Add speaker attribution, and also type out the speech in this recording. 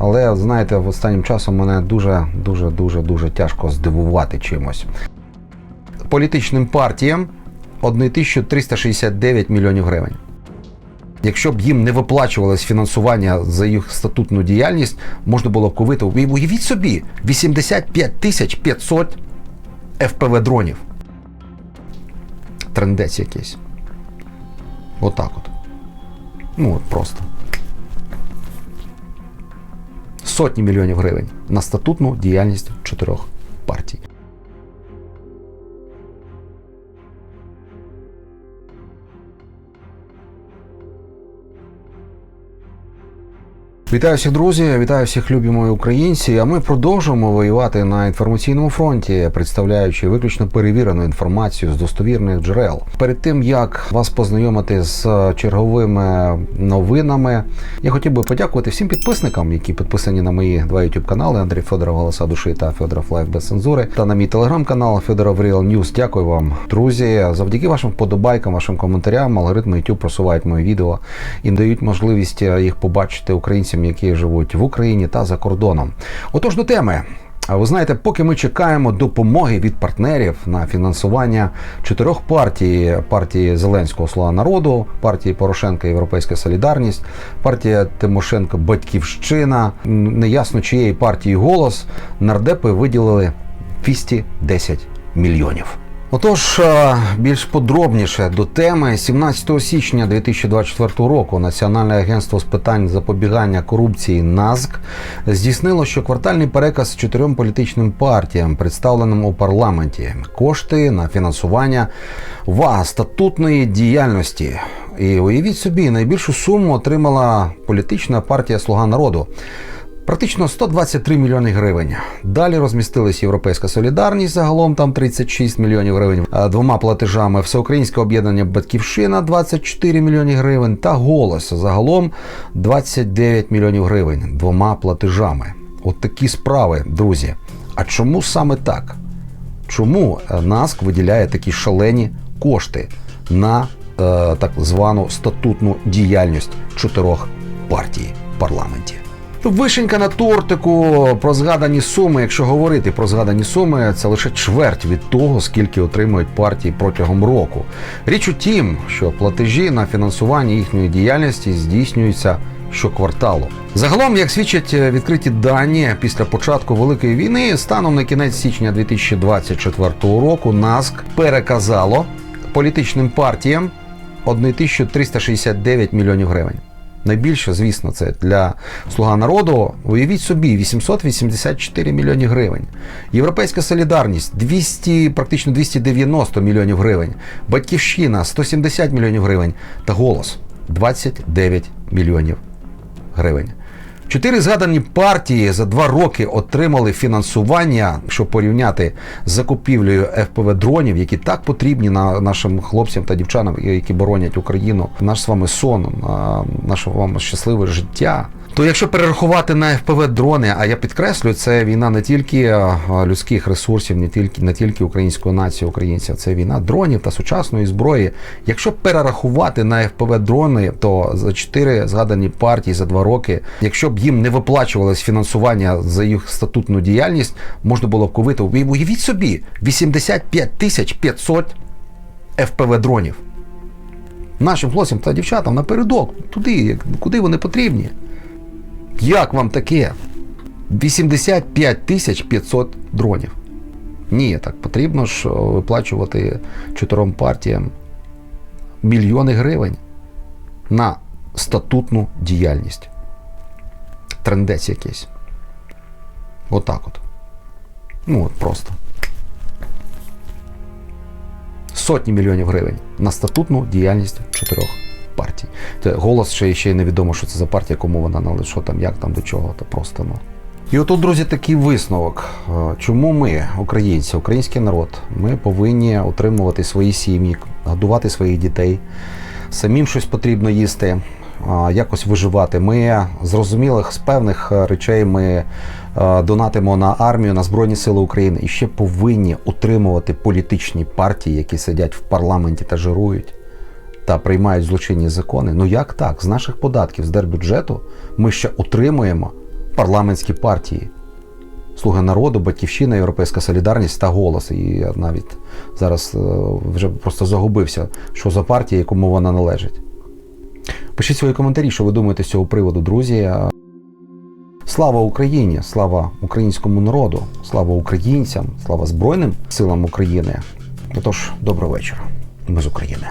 Speaker 1: Але знаєте, в останнім часом мене дуже дуже дуже дуже тяжко здивувати чимось. Політичним партіям 1369 мільйонів гривень. Якщо б їм не виплачувалось фінансування за їх статутну діяльність, можна було б купити. Уявіть собі, 85 тисяч 500 ФПВ дронів. Трендець якийсь. Отак от. Ну от просто. Сотні мільйонів гривень на статутну діяльність чотирьох партій. Вітаю всіх друзі, вітаю всіх любі мої українці. А ми продовжуємо воювати на інформаційному фронті, представляючи виключно перевірену інформацію з достовірних джерел. Перед тим як вас познайомити з черговими новинами, я хотів би подякувати всім підписникам, які підписані на мої два youtube канали Андрій Федоров Голоса Душі та Федоров Лайф без цензури, та на мій телеграм-канал Федоров Real News. Дякую вам, друзі. Завдяки вашим вподобайкам, вашим коментарям, алгоритми YouTube просувають мої відео і дають можливість їх побачити українцям, які живуть в Україні та за кордоном. Отож до теми. А ви знаєте, поки ми чекаємо допомоги від партнерів на фінансування чотирьох партій: партії Зеленського Слуга народу, партії Порошенка Європейська Солідарність, партія Тимошенко Батьківщина, неясно чиєї партії голос нардепи виділили 210 мільйонів. Отож, е, більш подробніше до теми 17 січня 2024 року Національне агентство з питань запобігання корупції НАЗК здійснило щоквартальний переказ чотирьом політичним партіям, представленим у парламенті, кошти на фінансування ва статутної діяльності. І уявіть собі, найбільшу суму отримала політична партія Слуга народу. Практично 123 мільйони гривень. Далі розмістились Європейська солідарність, загалом там 36 мільйонів гривень. Двома платежами Всеукраїнське об'єднання Батьківщина 24 мільйони гривень та голос загалом 29 мільйонів гривень. Двома платежами. От такі справи, друзі. А чому саме так? Чому е, НАСК виділяє такі шалені кошти на е, так звану статутну діяльність чотирьох партій в парламенті? Вишенька на тортику про згадані суми. Якщо говорити про згадані суми, це лише чверть від того, скільки отримують партії протягом року. Річ у тім, що платежі на фінансування їхньої діяльності здійснюються щокварталу. Загалом, як свідчать е, відкриті дані після початку великої війни, станом на кінець січня 2024 року НАСК переказало політичним партіям 1369 мільйонів гривень. Найбільше, звісно, це для Слуга народу. Уявіть собі, 884 мільйони гривень. Європейська солідарність 200, практично 290 мільйонів гривень. Батьківщина 170 мільйонів гривень. Та голос 29 мільйонів гривень. Чотири згадані партії за два роки отримали фінансування, щоб порівняти з закупівлею ФПВ дронів, які так потрібні на нашим хлопцям та дівчатам, які боронять Україну. Наш з вами сон, на наше вам щасливе життя. То якщо перерахувати на ФПВ дрони, а я підкреслюю, це війна не тільки людських ресурсів, не тільки не тільки української нації, українців, це війна дронів та сучасної зброї. Якщо перерахувати на ФПВ дрони, то за чотири згадані партії за два роки, якщо б їм не виплачувалось фінансування за їх статутну діяльність, можна було б купити. Уявіть собі, 85 тисяч 500 ФПВ дронів. Нашим хлопцям та дівчатам напередок, туди, куди вони потрібні. Як вам таке? 85 тисяч 500 дронів. Ні, так потрібно ж виплачувати чотирьом партіям мільйони гривень на статутну діяльність. Трендець якийсь. Отак от. Ну от просто. Сотні мільйонів гривень на статутну діяльність чотирьох партій. Це голос ще, ще й невідомо, що це за партія, кому вона належить, що там, як там, до чого, то просто ну. І отут, друзі, такий висновок. Е, Чому ми, українці, український народ, ми повинні утримувати свої сім'ї, годувати своїх дітей, самим щось потрібно їсти, якось виживати. Ми зрозумілих з певних е, речей ми е, донатимо на армію, на Збройні Сили України і ще повинні утримувати політичні партії, які сидять в парламенті та жирують та приймають злочинні закони. Ну як так? З наших податків, з держбюджету ми ще утримуємо парламентські партії. Слуги народу, Батьківщина, Європейська Солідарність та голос. І я навіть зараз е, вже просто загубився, що за партія, якому вона належить. Пишіть свої коментарі, що ви думаєте з цього приводу, друзі. Слава Україні! Слава українському народу, слава українцям, слава Збройним силам України. Отож, доброго вечора. Ми з України.